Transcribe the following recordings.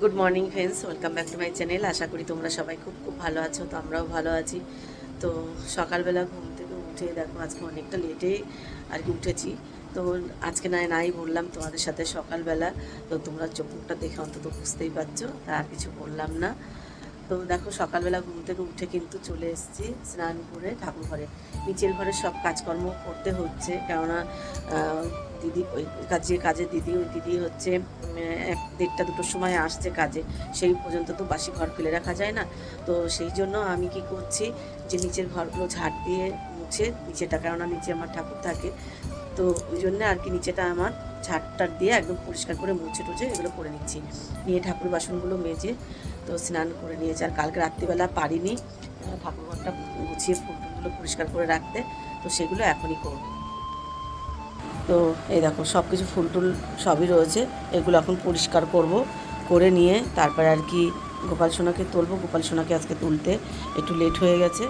Good morning friends welcome back to my channel আশা করি তোমরা সবাই খুব খুব ভালো আছো, তো আমরাও ভালো আছি। তো সকালবেলা ঘুম থেকে উঠে দেখো, আজকে অনেকটা লেটে আর কি উঠেছি। তো আজকে নাই নাই বললাম তোমাদের সাথে সকালবেলা। তো তোমরা চোখটা দেখে অন্তত বুঝতেই পারছ তা আর কিছু বললাম না। তো দেখো সকালবেলা ঘুম থেকে উঠে কিন্তু চলে এসেছি স্নান করে ঠাকুর ঘরে। নিচের ঘরে সব কাজকর্ম করতে হচ্ছে, কেননা দিদি ওই কাজ- যে কাজের দিদি, ওই দিদি হচ্ছে এক দেড়টা দুটোর সময় আসছে কাজে। সেই পর্যন্ত তো বাসি ঘর ফেলে রাখা যায় না। তো সেই জন্য আমি কি করছি যে নিচের ঘরগুলো ঝাড় দিয়ে মুছে, নিচেটা কেননা নিচে আমার ঠাকুর থাকে। তো ওই জন্য আর কি নিচেটা আমার ঝাড়টার দিয়ে একদম পরিষ্কার করে মুছে টুছে এগুলো করে নিচ্ছি। নিয়ে ঠাকুর বাসনগুলো মেজে, তো স্নান করে নিয়েছি। আর কালকে রাত্রিবেলা পারিনি ঠাকুর ঘরটা গুছিয়ে ফুলগুলো পরিষ্কার করে রাখতে, তো সেগুলো এখনই করব। তো এই দেখো সব কিছু ফুল টুল সবই রয়েছে, এগুলো এখন পরিষ্কার করব, করে নিয়ে তারপরে আর কি গোপাল সোনাকে তুলবো। গোপাল সোনাকে আজকে তুলতে একটু লেট হয়ে গেছে।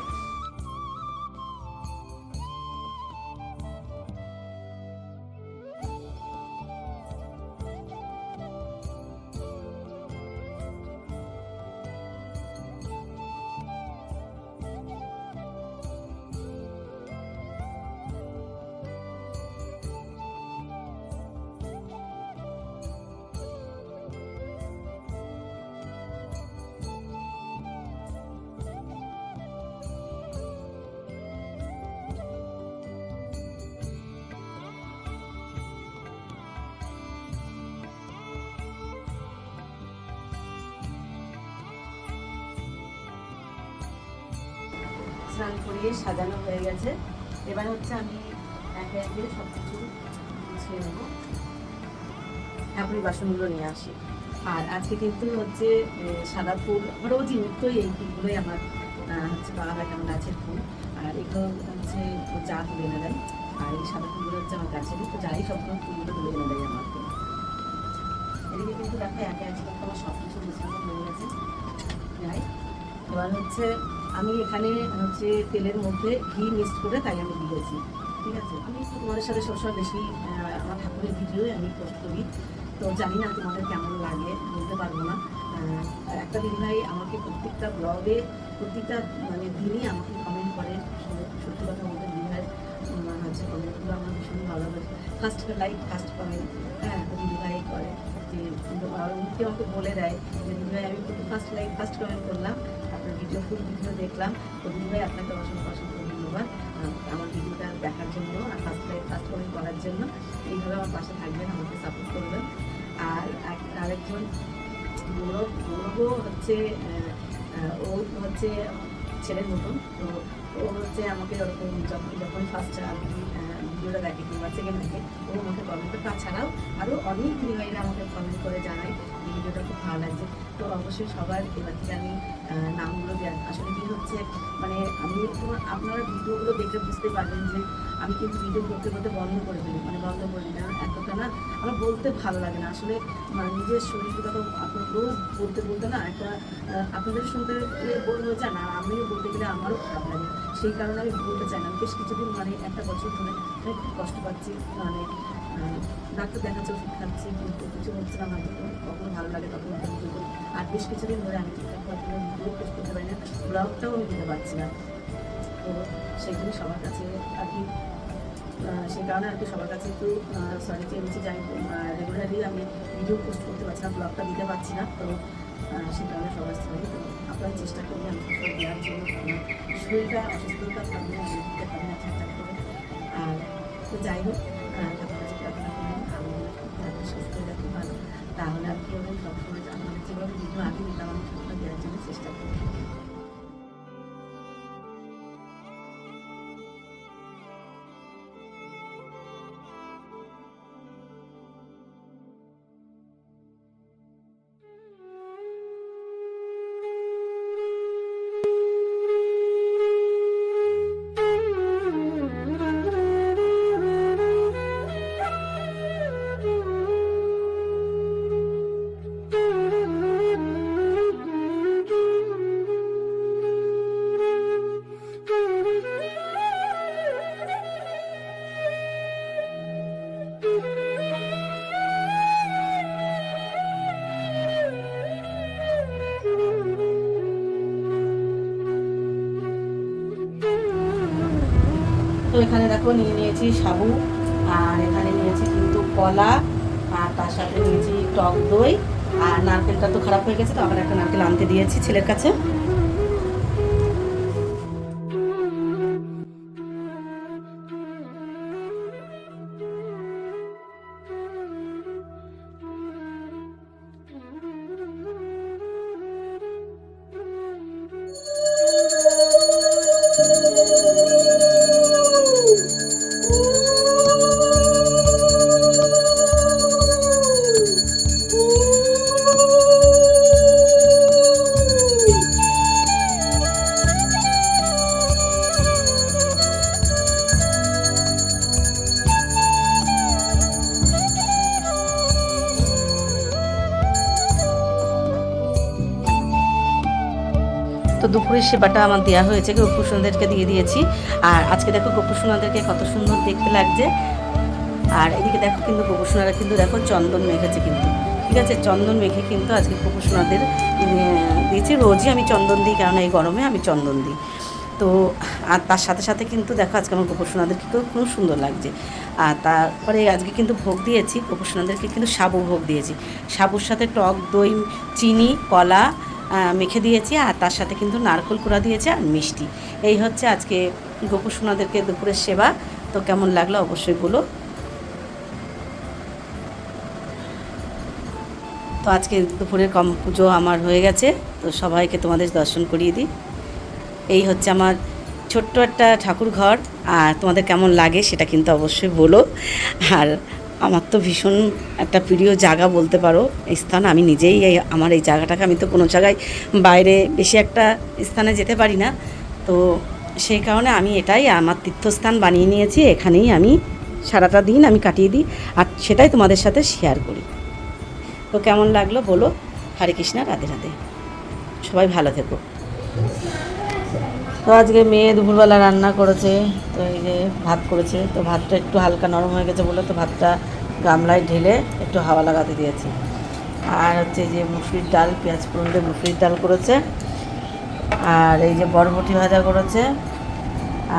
স্নান করিয়ে সাজানো হয়ে গেছে। এবার হচ্ছে আমি একে একে সব কিছু গুছিয়ে নেব। ঠাকুরের বাসনগুলো নিয়ে আসি। আর আজকে কিন্তু হচ্ছে সাদা ফুল রোজই নিত্যই এই ফুলগুলোই আমার হচ্ছে হয় কেমন গাছের ফুল। আর এগুলো হচ্ছে চা তুলে এনে দেয়। আর এই সাদা ফুলগুলো হচ্ছে আমার গাছের, তো যাই সবগুলো ফুলগুলো তুলে এনে দেয় আমাকে এদিকে কিন্তু দেখো একে একে আমার সব কিছু গুছানো হয়ে গেছে। যাই, এবার হচ্ছে আমি এখানে হচ্ছে তেলের মধ্যে ঘি মিক্সড করে তাই আমি দিয়েছি ঠিক আছে? আমি তোমাদের সাথে সবসময় বেশি আমার ঠাকুরের ভিডিও আমি পোস্ট করি। তো জানি না তোমাদের কেমন লাগে বলতে পারব না। একটা দিদিভাই আমাকে প্রত্যেকটা ব্লগে প্রত্যেকটা মানে দিনই আমাকে কমেন্ট করে। সত্যি- কথা বলতে দিদিভাই উম, হচ্ছে কমেন্টগুলো আমার ভীষণ ভালো লাগে ফার্স্ট লাইক ফার্স্ট কমেন্ট হ্যাঁ তো দিদিভাই করে। যে আমাকে বলে দেয় যে দিদিভাই আমি কিন্তু ফার্স্ট লাইক ফার্স্ট কমেন্ট করলাম। ভিডিও ভিডিও দেখলাম। তো আপনাকে অসংখ্য অসংখ্য ধন্যবাদ। আমার ভিডিওটা দেখার জন্য আর লাইক ফার্স্ট কমেন্ট করার জন্য এইভাবে আমার পাশে থাকবেন, আমাকে সাপোর্ট করবেন। আর আরেকজন গৌরব, গৌরবও হচ্ছে ও হচ্ছে ছেলের মতন। তো ও হচ্ছে আমাকে ওরকম যখন যখন ফার্স্ট আমি ভিডিওটা দেখে কিংবা সেকেন্ড দেখে, ও আমাকে কমেন্ট করে। তাছাড়াও আরও অনেক দিদিভাইরা আমাকে কমেন্ট করে জানায়। ভিডিওটা খুব ভালো লাগছে। তো অবশ্যই সবার এবার থেকে আমি নামগুলো আসলে কি হচ্ছে মানে আমি আপনারা ভিডিওগুলো দেখে বুঝতে পারবেন যে আমি কিন্তু ভিডিও করতে করতে বন্ধ করে দিই মানে বন্ধ করে না এতটা না, আমার বলতে ভালো লাগে না। আসলে মানে নিজের শরীরটা তো আপনার রোজ বলতে বলতে না, একটা আপনাদের শুনতে গেলে বোর হয়ে না আমিও বলতে গেলে আমারও খারাপ লাগে। সেই কারণে আমি বলতে চাই না। বেশ কিছুদিন মানে একটা বছর ধরে আমি খুব কষ্ট পাচ্ছি মানে ডাক্তার দেখাচ্ছে, ওষুধ খাচ্ছি, কিন্তু কিছু হচ্ছে না লাগে তখন আর বেশ কিছুদিন ধরে আমি ঠিকঠাক পোস্ট করতে পারি না, ব্লগটাও আমি দিতে পারছি না। তো সেই জন্য সবার কাছে আর কি সেই কারণে আর কি সবার কাছে একটু সরি চেয়েছি যে আমি রেগুলারলি আমি ভিডিও পোস্ট করতে পারছি না, ব্লগটা দিতে পারছি না, তো সেই কারণে সবার সরি তো আপনারা চেষ্টা করি আমি সব দেওয়ার জন্য শরীরটা অসুস্থতা থাকলে আমি দিতে পারি না ঠিকঠাক করে আর তো যাই হোক আমি সুস্থ ভালো তাহলে আর কি আমি সবসময় আমার যেভাবে ভিডিও আগে দিতাম আমি সবসময় দেওয়ার জন্য চেষ্টা করি এখানে দেখো নিয়ে নিয়েছি সাবু, আর এখানে নিয়েছি কিন্তু কলা, আর তার সাথে নিয়েছি টক দই, আর নারকেলটা তো খারাপ হয়ে গেছে, তো আবার একটা নারকেল আনতে দিয়েছি ছেলের কাছে। দুপুরের সেবাটা আমার দেওয়া হয়েছে, গোপুসোনাদেরকে দিয়ে দিয়েছি। আর আজকে দেখো গোপুসোনাদেরকে কত সুন্দর দেখতে লাগছে। আর এদিকে দেখো কিন্তু গোপুসোনারা কিন্তু দেখো চন্দন মেখেছে কিন্তু। ঠিক আছে, চন্দন মেখে কিন্তু আজকে গোপুসোনাদের দিয়েছি। রোজই আমি চন্দন দিই, কারণ এই গরমে আমি চন্দন দিই। তো, আর তার সাথে সাথে কিন্তু দেখো আজকে আমার গোপুসোনাদেরকে খুব সুন্দর লাগছে। আর তারপরে আজকে কিন্তু ভোগ দিয়েছি, গোপুসোনাদেরকে কিন্তু সাবু ভোগ দিয়েছি। সাবুর সাথে টক, দই, চিনি, কলা মেখে দিয়েছি আর তার সাথে কিন্তু নারকেল কুড়া দিয়েছে আর মিষ্টি। এই হচ্ছে আজকে গোপু সোনাদেরকে দুপুরের সেবা। তো কেমন লাগল অবশ্যই বলো। তো আজকে দুপুরের কম পুজো আমার হয়ে গেছে। তো সবাইকে তোমাদের দর্শন করিয়ে দিই। এই হচ্ছে আমার ছোট্ট একটা ঠাকুর ঘর আর তোমাদের কেমন লাগে সেটা কিন্তু অবশ্যই বলো। আর আমার তো ভীষণ একটা প্রিয় জায়গা বলতে পারো স্থান। আমি নিজেই আমার এই জায়গাটাকে আমি তো কোনো জায়গায় বাইরে বেশি একটা স্থানে যেতে পারি না। তো সেই কারণে আমি এটাই, আমার তীর্থস্থান বানিয়ে নিয়েছি, এখানেই আমি সারাটা দিন আমি কাটিয়ে দিই আর সেটাই তোমাদের সাথে শেয়ার করি। তো কেমন লাগল বলো? হরে কৃষ্ণা, রাধে রাধে। সবাই ভালো থেকো। তো আজকে মেয়ে দুপুরবেলা রান্না করেছে, তো এই যে ভাত করেছে, তো ভাতটা একটু হালকা নরম হয়ে গেছে বলে তো ভাতটা গামলায় ঢেলে একটু হাওয়া লাগাতে দিয়েছে। আর হচ্ছে যে মুসুরির ডাল, পেঁয়াজ ফোড়ন দিয়ে মুসুরির ডাল করেছে। আর এই যে বরবটি ভাজা করেছে।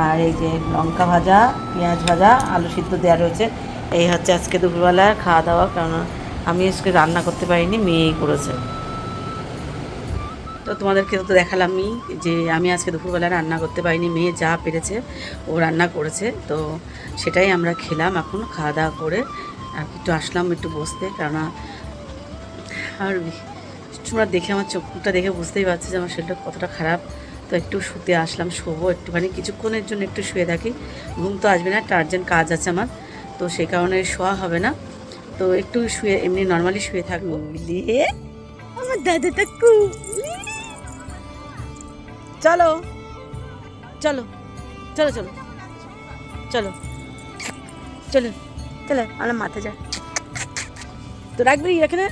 আর এই যে লঙ্কা ভাজা, পেঁয়াজ ভাজা, আলু সিদ্ধ দেওয়া রয়েছে। এই হচ্ছে আজকে দুপুরবেলা খাওয়া দাওয়া কারণ আমি আজকে রান্না করতে পারিনি, মেয়েই করেছে। তো তোমাদেরকে তো দেখালামই যে আমি আজকে দুপুরবেলা রান্না করতে পারিনি, মেয়ে যা পেরেছে ও রান্না করেছে। তো সেটাই আমরা খেলাম এখন, খাওয়া দাওয়া করে আর একটু আসলাম একটু বসতে, কেননা আর তোমরা দেখে আমার চোখটা দেখে বুঝতেই পারছি যে আমার শরীরটা কতটা খারাপ। তো একটু শুতে আসলাম, শোবো একটুখানি, কিছুক্ষণের জন্য একটু শুয়ে থাকি। ঘুম তো আসবে না, একটা আর্জেন্ট কাজ আছে আমার, তো সেই কারণে শোয়া হবে না। তো একটু শুয়ে, এমনি নর্মালি শুয়ে থাকব। দাদাটা খুব চলো। চলো। চলো চলো। চলো। চলো। চলো আমার মাথা যা তো রাখবি এখানে?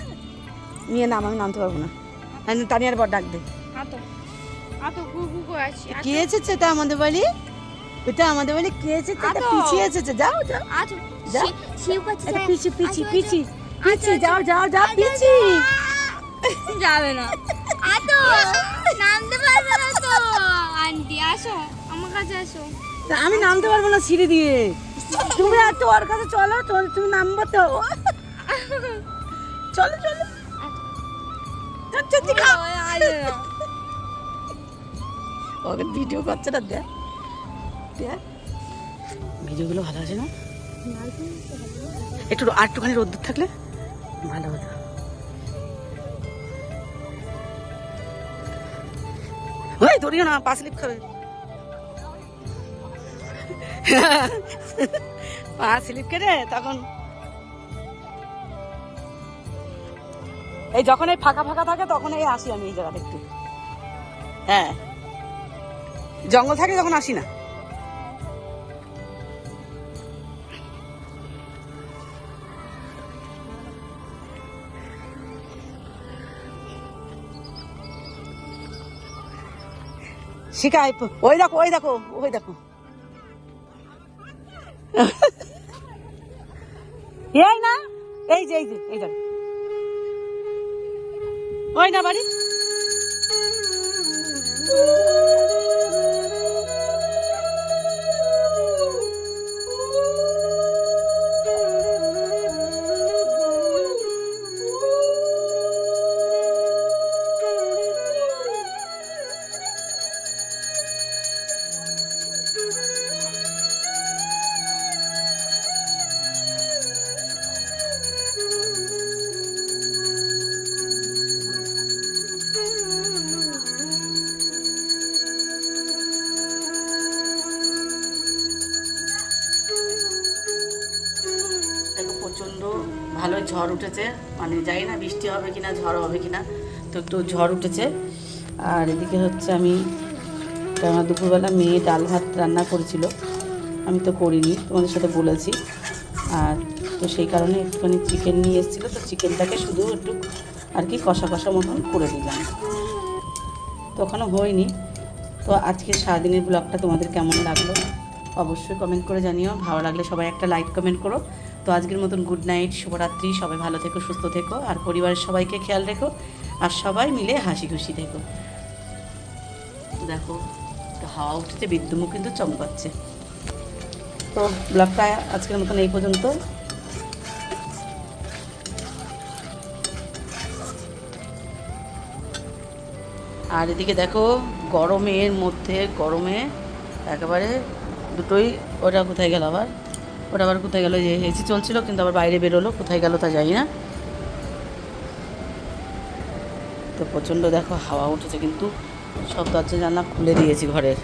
নিয়ে নাম আমি নামতে পারব না। আমি তানিয়ার পর ডাক দে আতো আতো গু গু করে আছি কে এসেছে তা আমাদের বাড়ি? ওটা আমাদের বাড়ি কে এসেছে? তা। পিছিয়ে এসেছে। যাও যাও। আতো যা। শিব কাছে এটা পিছি পিছি পিছি। পিছি যাও যাও যাও পিছি। যাবে না। আতো নামতে পারবে আন্টি আসো আমার কাছে আসো। তা আমি নামতে পারব না সিঁড়ি দিয়ে। তুমি আর তো ওর কাছে চলো তো- তুমি নামবো তো। চলো চলো। ওকে ভিডিও করছে না দেখ। দেখ। ভিডিওগুলো ভালো আছে না? একটু আর একটুখানি রোদ্দুর থাকলে ভালো হতো। ধরিও না, পা স্লিপ খাবে পা স্লিপ কেটে তখন এই যখন এই ফাঁকা ফাঁকা থাকে, তখন এই আসি আমি এই জায়গাটা একটু। হ্যাঁ। জঙ্গল থাকে, তখন আসি না। শিখাই ওই দেখো ওই দেখো ওই দেখো। এই না, এই যে এই যে, এই ওই না বাড়ি। ঝড় উঠেছে। মানে জানি না বৃষ্টি হবে কিনা, ঝড় হবে কিনা। তো একটু ঝড় উঠেছে। আর এদিকে হচ্ছে আমি আমার দুপুরবেলা মেয়ে ডাল ভাত রান্না করেছিল। আমি তো করিনি, তোমাদের সাথে বলেছি। আর তো সেই কারণে একটুখানি চিকেন নিয়ে এসেছিল। তো চিকেনটাকে শুধু একটু আর কি কষা কষা মতন করে দিলাম। তো ওখানে হয়নি। তো আজকে সারাদিনের ব্লগটা তোমাদের কেমন লাগল? অবশ্যই কমেন্ট করে জানিও। ভালো লাগলে সবাই একটা লাইক কমেন্ট করো। তো আজকের মতন গুড নাইট শুভরাত্রি, সবাই ভালো থেকো, সুস্থ থেকো, আর পরিবারের সবাইকে খেয়াল রেখো, আর সবাই মিলে হাসি খুশি থেকো। দেখো হাওয়া উঠেছে বিদ্যুমও কিন্তু চমকাচ্ছে। তো ব্লগটা আজকের মতন এই পর্যন্ত। আর এদিকে দেখো, গরমের মধ্যে, গরমে একেবারে দুটোই, ওটা কোথায় গেল আবার? ওটা আবার কোথায় গেলো যে এসি চলছিল, কিন্তু আবার বাইরে বেরোলো, কোথায় গেলো তা জানি না। তো প্রচণ্ড দেখো হাওয়া উঠেছে কিন্তু, সব দরজা জানা খুলে দিয়েছি ঘরের।